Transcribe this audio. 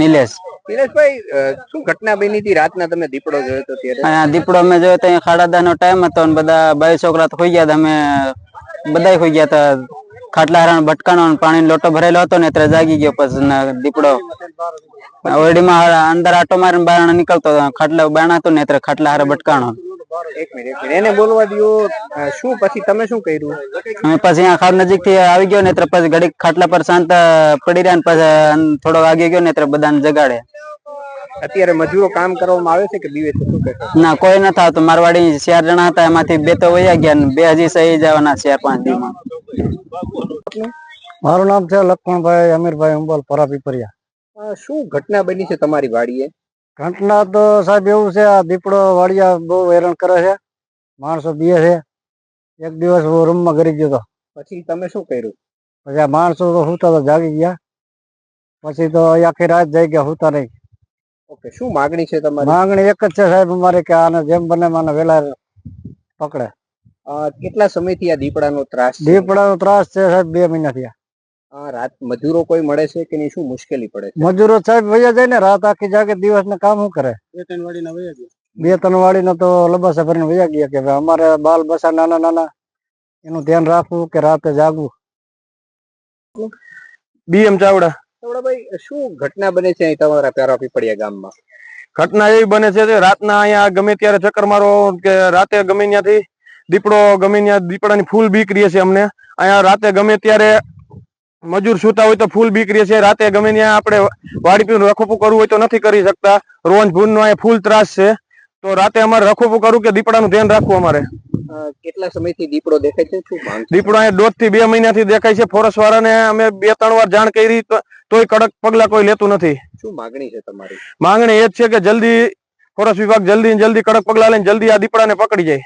નિલેશ. શું ઘટના બની હતી? રાતના તમે દીપડો જોયો તો ત્યારે? દીપડો અમે જોયો તો અહીંયા ખાડા દાનો ટાઈમ હતો અને બધા બાઈ છોકરા તો ખોઈ ગયા હતા. અમે બધા ખોઈ ગયા હતા. ખાટલા હરણ ભટકાનો પાણી પાણીનો લોટો ભરેલો હતો ને ત્યારે જાગી ગયો પછી ને દીપડો. ઓરડીમાં અંદર આટો મારીને બહાર નીકળતો ખાટલા બાણા હતો ને ત્યારે ખાટલા હારે ભટકાણો. એક મિનિટ એક મિનિટ. એને બોલવા દો શું પછી તમે શું કર્યું? પછી અહીંયા નજીકથી આવી ગયો ને ત્યારે પછી ઘડીક ખાટલા પર શાંત પડી રહ્યા ને પછી થોડો વાગી ગયો ને ત્યારે બધાને જગાડે. અત્યારે મજૂરો કામ કરવામાં આવે છે કે છે? શું ના કોઈ નથી આવતું મારવાડી ચાર જણા હતા એમાંથી બે તો વયા ગયા ને બે હજી સહી જવાના ચાર પાંચ દિવસમાં મારું નામ છે લક્ષ્મણભાઈ અમીરભાઈ અંબોલ પરાપીપરિયા. શું ઘટના બની છે તમારી વાડીએ? ઘટના તો સાહેબ એવું છે આ દીપડો વાડિયા બહુ હેરાન કરે છે માણસો બીએ છે. એક દિવસ હું રૂમમાં ગરી ગયો હતો પછી તમે શું કર્યું? પછી આ માણસો તો હુતા તો જાગી ગયા. પછી તો આખી રાત જઈ ગયા હુતા નહીં. ઓકે શું માગણી છે તમારી? માંગણી એક જ છે સાહેબ અમારી કે આને જેમ બને મને વેલા પકડે. કેટલા સમયથી આ દીપડાનો ત્રાસ દીપડાનો ત્રાસ છે સાહેબ બે મહિના થયા. રાત મજૂરો કોઈ મળે છે કે નહીં? શું મુશ્કેલી પડે છે? મજૂરો સાહેબ વયા જાય ને રાત આખી જાગે દિવસ ને કામ શું કરે? બે ત્રણ વાળી તો લબાસા ભરીને વયા ગયા કે અમારે બાલ બસા નાના નાના. એનું ધ્યાન રાખવું કે રાતે જાગવું? બીએમ ચાવડા. ભાઈ શું ઘટના બને છે અહીં તમારા પ્યારા પીપળિયા ગામમાં? ઘટના એવી બને છે કે રાતના અહીંયા ગમે ત્યારે ચક્કર મારો કે રાતે ગમે ત્યાંથી દીપડો ગમે ત્યાં દીપડાની ફૂલ બીક રહે છે અમને. અહીંયા રાતે ગમે ત્યારે મજૂર સુતા હોય તો ફૂલ બીક રહે છે. રાતે ગમે ત્યાં આપણે વાડી પીને રખોપું કરવું હોય તો નથી કરી શકતા. રોજ ભૂનનો અહીંયા ફૂલ ત્રાસ છે. તો રાતે અમારે રખોપું કરવું કે દીપડાનું ધ્યાન રાખવું અમારે? કેટલા સમયથી દીપડો દેખાય છે? શું દીપડો અહીંયા દોઢથી બે મહિનાથી દેખાય છે. ફોરેસ્ટ વાળાને અમે બે ત્રણ વાર જાણ કરી તોય કડક પગલા કોઈ લેતું નથી. શું માંગણી છે તમારી? માંગણી એ જ છે કે જલ્દી ફોરેસ્ટ વિભાગ જલ્દી જલ્દી કડક પગલા લઈને જલ્દી આ દીપડાને પકડી જાય.